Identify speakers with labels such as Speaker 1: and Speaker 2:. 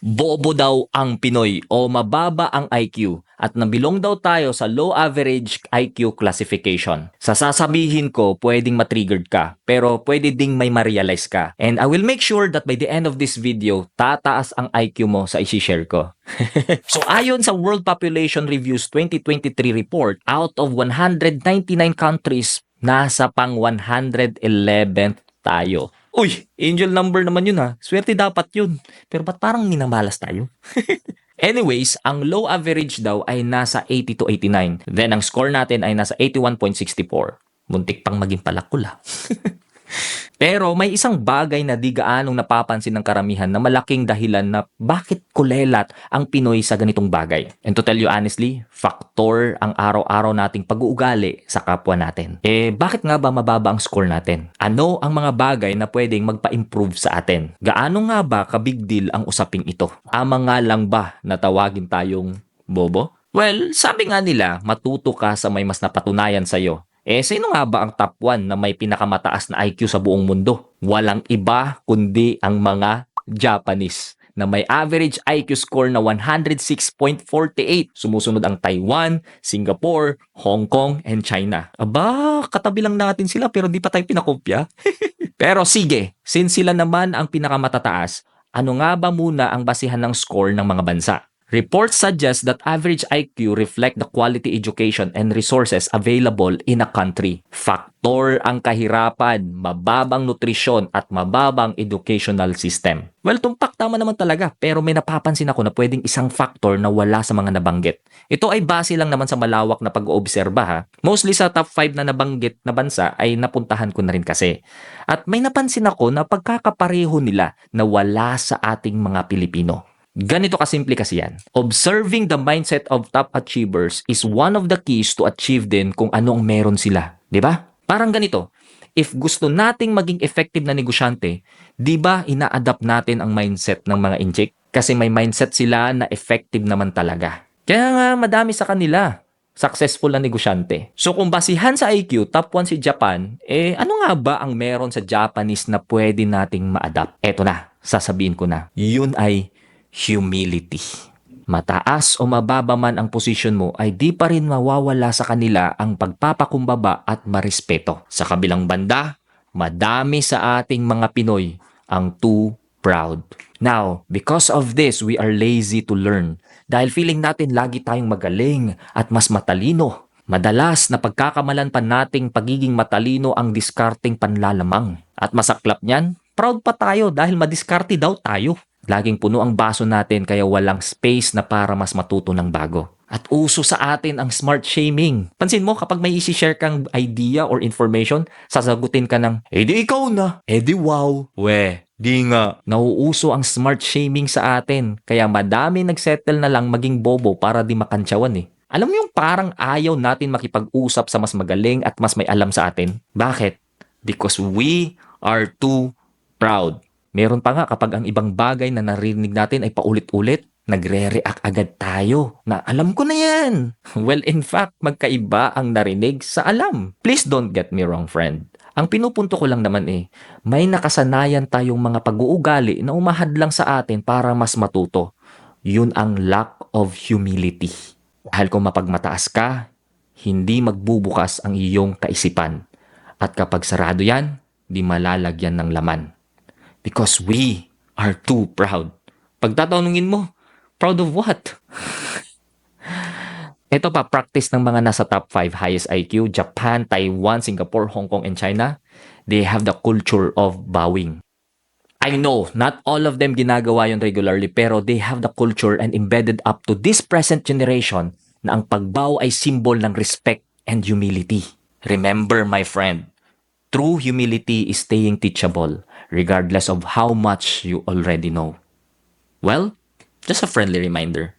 Speaker 1: bobo daw ang Pinoy o mababa ang IQ at nabilong daw tayo sa low average IQ classification. Sa sasabihin ko, pwedeng matriggered ka, pero pwede ding may ma-realize ka. And I will make sure that by the end of this video, tataas ang IQ mo sa isi-share ko. so ayon sa World Population Reviews 2023 report, out of 199 countries, nasa pang 111th tayo. Uy, angel number naman yun ha. Swerte dapat yun. Pero ba't parang minamalas tayo? Anyways, ang low average daw ay nasa 80 to 89. Then ang score natin ay nasa 81.64. Muntik pang maging palakula. Pero may isang bagay na di gaanong napapansin ng karamihan na malaking dahilan na bakit kulelat ang Pinoy sa ganitong bagay. And to tell you honestly, factor ang araw-araw nating pag-uugali sa kapwa natin. Eh, bakit nga ba mababa ang score natin? Ano ang mga bagay na pwedeng magpa-improve sa atin? Gaano nga ba ka-big deal ang usaping ito? Ama nga lang ba na tawagin tayong bobo? Well, sabi nga nila, matuto ka sa may mas napatunayan sa'yo eh, sino nga ba ang top 1 na may pinakamataas na IQ sa buong mundo? Walang iba kundi ang mga Japanese na may average IQ score na 106.48. Sumusunod ang Taiwan, Singapore, Hong Kong, and China. Aba, katabi lang natin sila pero di pa tayo pinakopya. pero sige, since sila naman ang pinakamatataas, ano nga ba muna ang basihan ng score ng mga bansa? Reports suggest that average IQ reflect the quality education and resources available in a country. Faktor ang kahirapan, mababang nutrisyon at mababang educational system. Well, tumpak tama naman talaga pero may napapansin ako na pwedeng isang factor na wala sa mga nabanggit. Ito ay base lang naman sa malawak na pag-oobserba ha. Mostly sa top 5 na nabanggit na bansa ay napuntahan ko na rin kasi. At may napansin ako na pagkakapareho nila na wala sa ating mga Pilipino. Ganito kasimple kasi yan. Observing the mindset of top achievers is one of the keys to achieve din kung ano ang meron sila. ba? Parang ganito. If gusto nating maging effective na negosyante, 'di ba ina-adapt natin ang mindset ng mga incheck? Kasi may mindset sila na effective naman talaga. Kaya nga madami sa kanila successful na negosyante. So kung basihan sa IQ, top 1 si Japan, eh ano nga ba ang meron sa Japanese na pwede nating ma-adapt? Eto na, sasabihin ko na. Yun ay humility. Mataas o mababa man ang posisyon mo ay di pa rin mawawala sa kanila ang pagpapakumbaba at marespeto. Sa kabilang banda, madami sa ating mga Pinoy ang too proud. Now, because of this, we are lazy to learn. Dahil feeling natin lagi tayong magaling at mas matalino. Madalas na pagkakamalan pa nating pagiging matalino ang diskarting panlalamang. At masaklap niyan, proud pa tayo dahil madiskarte daw tayo. Laging puno ang baso natin kaya walang space na para mas matuto ng bago. At uso sa atin ang smart shaming. Pansin mo kapag may isi-share kang idea or information, sasagutin ka ng, eh di ikaw na, eh di wow. We, di nga. Nauuso ang smart shaming sa atin. Kaya madami nagsettle na lang maging bobo para di makantsawan eh. Alam mo yung parang ayaw natin makipag-usap sa mas magaling at mas may alam sa atin? Bakit? Because we are too proud. Meron pa nga kapag ang ibang bagay na narinig natin ay paulit-ulit, nagre-react agad tayo na alam ko na yan. Well, in fact, magkaiba ang narinig sa alam. Please don't get me wrong, friend. Ang pinupunto ko lang naman eh, may nakasanayan tayong mga pag-uugali na umahad lang sa atin para mas matuto. Yun ang lack of humility. Dahil kung mapagmataas ka, hindi magbubukas ang iyong kaisipan. At kapag sarado yan, di malalagyan ng laman. Because we are too proud. Pagtatanungin mo, proud of what? Ito pa, practice ng mga nasa top 5 highest IQ, Japan, Taiwan, Singapore, Hong Kong, and China. They have the culture of bowing. I know, not all of them ginagawa yon regularly, pero they have the culture and embedded up to this present generation na ang pagbow ay symbol ng respect and humility. Remember, my friend, true humility is staying teachable regardless of how much you already know. Well, just a friendly reminder.